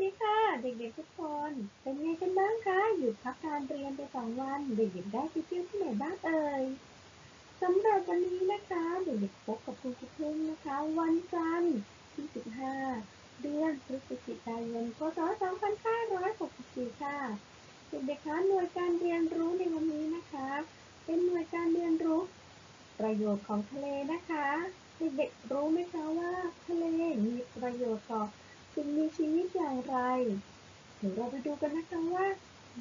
ดีค่ะ เด็กๆทุกคน เป็นไงกันบ้างคะหยุดพักการเรียนไปสองวัน เด็กๆได้ไปเที่ยวที่ไหนบ้างเอ่ยสำหรับวันนี้นะคะเด็กๆพบกับคุณครูพึ่งนะคะ วันจันทร์ที่ 15 เดือนพฤศจิกายนพศ2564ค่ะเด็กๆคะหน่วยการเรียนรู้ในวันนี้นะคะ เป็นหน่วยการเรียนรู้ประโยชน์ของทะเลนะคะ เด็กๆรู้ไหมคะว่าทะเลมีประโยชน์ต่อ สิ่งมีชีวิตอย่างไร เดี๋ยวเราไปดูกันนะคะว่า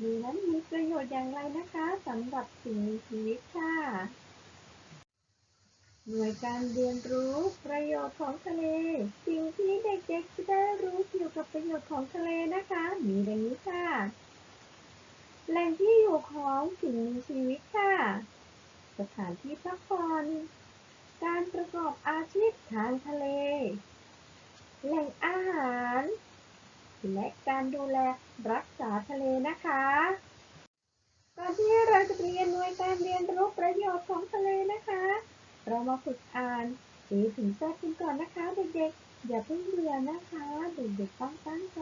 มีนั้นมีประโยชน์อย่างไรนะคะสำหรับสิ่งมีชีวิตค่ะ หน่วยการเรียนรู้ประโยชน์ของทะเล สิ่งที่เด็กๆจะได้รู้เกี่ยวกับประโยชน์ของทะเลนะคะ มีดังนี้ค่ะ แหล่งที่อยู่ของสิ่งมีชีวิตค่ะ สถานที่พักผ่อนการประกอบอาชีพทางทะเล แหล่งอาหาร และการดูแลรักษาทะเลนะคะก่อนที่เราจะเรียนหน่วยการเรียนรู้ประโยชน์ของทะเลนะคะ เรามาฝึกอ่าน A ถึง Z กันก่อนนะคะเด็กๆ อย่าเพิ่งเบื่อนะคะเด็กๆต้องตั้งใจ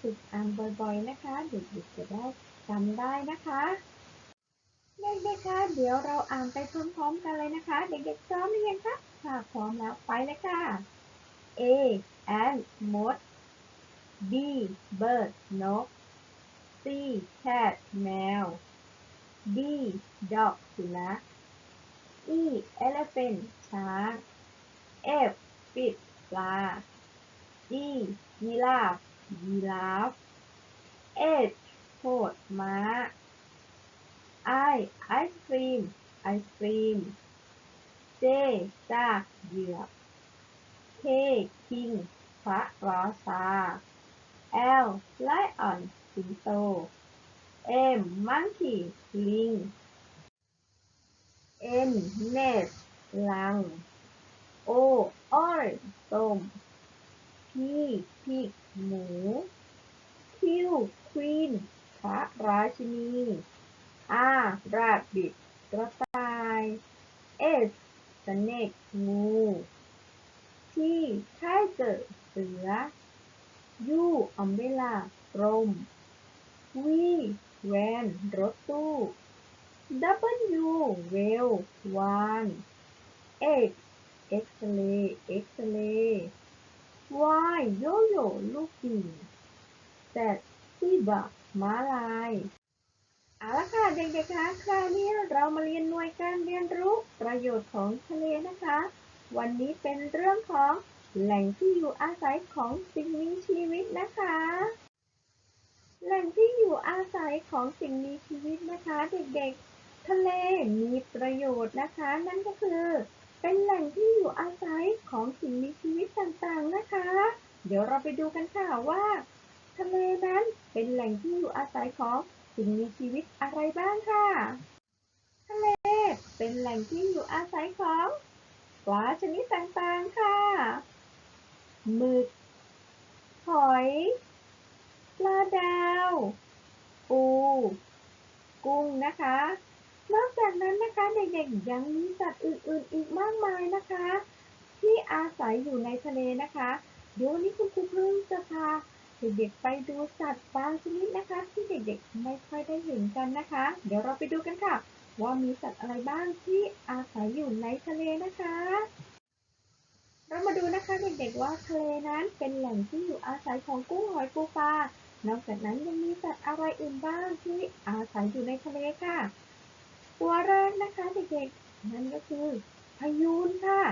ฝึกอ่านบ่อยๆนะคะ เด็กๆจะได้จำได้นะคะเด็กๆคะเดี๋ยวเราอ่านไปพร้อมๆกันเลยนะคะ เด็กๆพร้อมหรือยังคะถ้าพร้อมแล้วไปเลยค่ะ A ant มด B bird นก C cat แมว D dog สุนัข E elephant ช้าง F fish ปลา G giraffe ยีราฟ H โคดม้า I ice cream ไอศครีม J ซากเหยือก K king พระราชา L lion สิงโต M monkey ลิง N nest ลัง O orange ส้ม P pig หมู Q queen พระราชินี R rabbit กระต่าย S snake งู ที่ค่ายเจอเสือ ยู่อเมลากรม วีแวนรถตู้ดับเบิลยูเวลวานเอ็กซเรย์เอ็กซเลย์วายโยโย่ลูกปิ่แซดซีบะมาลายเอาละค่ะเด็กๆคะคราวนี้เรามาเรียนหน่วยการเรียนรู้ประโยชน์ของทะเลนะคะ วันนี้เป็นเรื่องของแหล่งที่อยู่อาศัยของสิ่งมีชีวิตนะคะ แหล่งที่อยู่อาศัยของสิ่งมีชีวิตนะคะ เด็กๆ ทะเลมีประโยชน์นะคะ นั่นก็คือ เป็นแหล่งที่อยู่อาศัยของสิ่งมีชีวิตต่างๆนะคะ เดี๋ยวเราไปดูกันค่ะว่า ทะเลนั้นเป็นแหล่งที่อยู่อาศัยของสิ่งมีชีวิตอะไรบ้างค่ะ ทะเลเป็นแหล่งที่อยู่อาศัยของ ปลาชนิดต่างๆ ค่ะหมึก หอย ปลาดาว ปู กุ้งนะคะ นอกจากนั้นนะคะเด็กๆยังมีสัตว์อื่นๆ อีกมากมายนะคะ ที่อาศัยอยู่ในทะเลนะคะเดี๋ยววันนี้คุณครูพึ่งจะพาเด็กๆไปดูสัตว์บางชนิดนะคะ ที่เด็กๆไม่ค่อยได้เห็นกันนะคะ เดี๋ยวเราไปดูกันค่ะ ว่ามีสัตว์อะไรบ้างที่อาศัยอยู่ในทะเลนะคะ เรามาดูนะคะเด็กๆว่าทะเลนั้นเป็นแหล่งที่อยู่อาศัยของกุ้งหอยปูปลา นอกจากนั้นยังมีสัตว์อะไรอื่นบ้างที่อาศัยอยู่ในทะเลค่ะ ตัวแรกนะคะเด็กๆนั่นก็คือพายูนค่ะ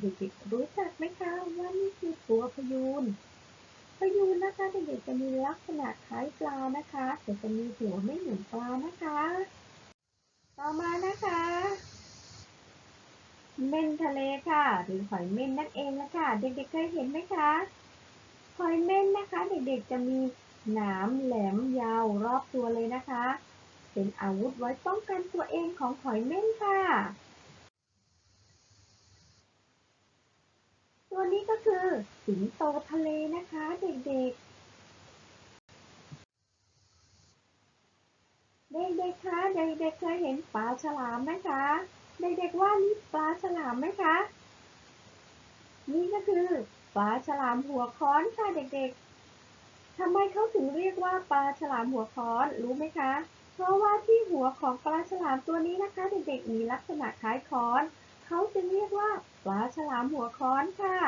เด็กๆรู้จักไหมคะว่านี่คือตัวพายูนพายูนนะคะเด็กๆจะมีลักษณะคล้ายปลานะคะ แต่จะมีหัวไม่เหมือนปลานะคะ ต่อมานะคะเม่นทะเลค่ะหรือหอยเม่นนั่นเองนะคะเด็กๆเคยเห็นไหมคะหอยเม่นนะคะ เด็กๆจะมีหนามแหลมยาวรอบตัวเลยนะคะ เป็นอาวุธไว้ป้องกันตัวเองของหอยเม่นค่ะ ตัวนี้ก็คือสิงโตทะเลนะคะ เด็กๆ เด็กๆ คะ เด็กๆ เคยเห็นปลาฉลามไหมคะ เด็กๆ ว่านี่ปลาฉลามไหมคะ นี่ก็คือปลาฉลามหัวค้อนค่ะเด็กๆ ทำไมเขาถึงเรียกว่าปลาฉลามหัวค้อนรู้ไหมคะ เพราะว่าที่หัวของปลาฉลามตัวนี้นะคะ เด็กๆ มีลักษณะคล้ายค้อน เขาจึงเรียกว่าปลาฉลามหัวค้อนค่ะ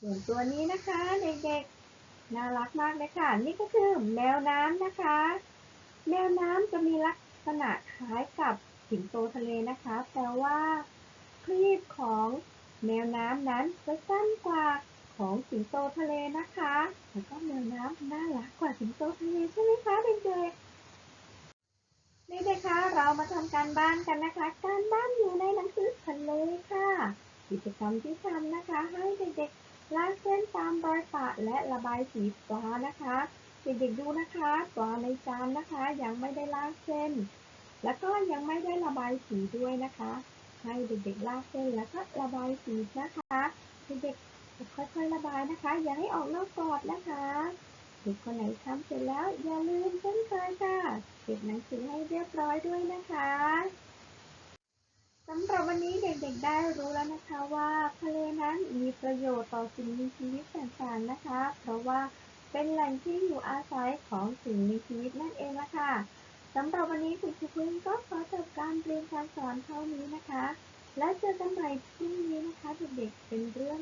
ส่วนตัวนี้นะคะ เด็กๆ น่ารักมากเลยค่ะ นี่ก็คือแมวน้ำนะคะ แมวน้ำจะมีลักษณะคล้ายกับสิงโตทะเลนะคะ แต่ว่าครีบของแมวน้ำนั้นจะสั้นกว่าของสิงโตทะเลนะคะแล้วก็แมวน้ำน่ารักกว่าสิงโตทะเลใช่ไหมคะเด็กๆเด็กคะเรามาทำการบ้านกันนะคะ การบ้านอยู่ในหนังสือทะเลค่ะ กิจกรรมที่ทำนะคะ ให้เด็กๆลากเส้นตามรอยปะและระบายสีปลานะคะ เด็กๆดูนะคะปลาในจานนะคะ ยังไม่ได้ลากเส้น แล้วก็ยังไม่ได้ระบายสีด้วยนะคะ ให้เด็กๆลากเส้นแล้วก็ระบายสีนะคะเด็กๆค่อยๆระบายนะคะ อย่าให้ออกนอกกรอบนะคะเด็กคนไหนทำเสร็จแล้วอย่าลืมเช่นเคยค่ะเก็บหนังสือให้เรียบร้อยด้วยนะคะสำหรับวันนี้เด็กๆได้รู้แล้วนะคะว่าทะเลนั้นมีประโยชน์ต่อสิ่งมีชีวิตต่างๆนะคะ เพราะว่า เป็นแหล่งที่อยู่อาศัยของสิ่งมีชีวิตนั่นเองละค่ะสำหรับวันนี้คุณครูพึ่งก็ขอจบการเรียนการสอนเท่านี้นะคะ แล้วเจอกันใหม่พรุ่งนี้นะคะเด็กๆเป็นเรื่อง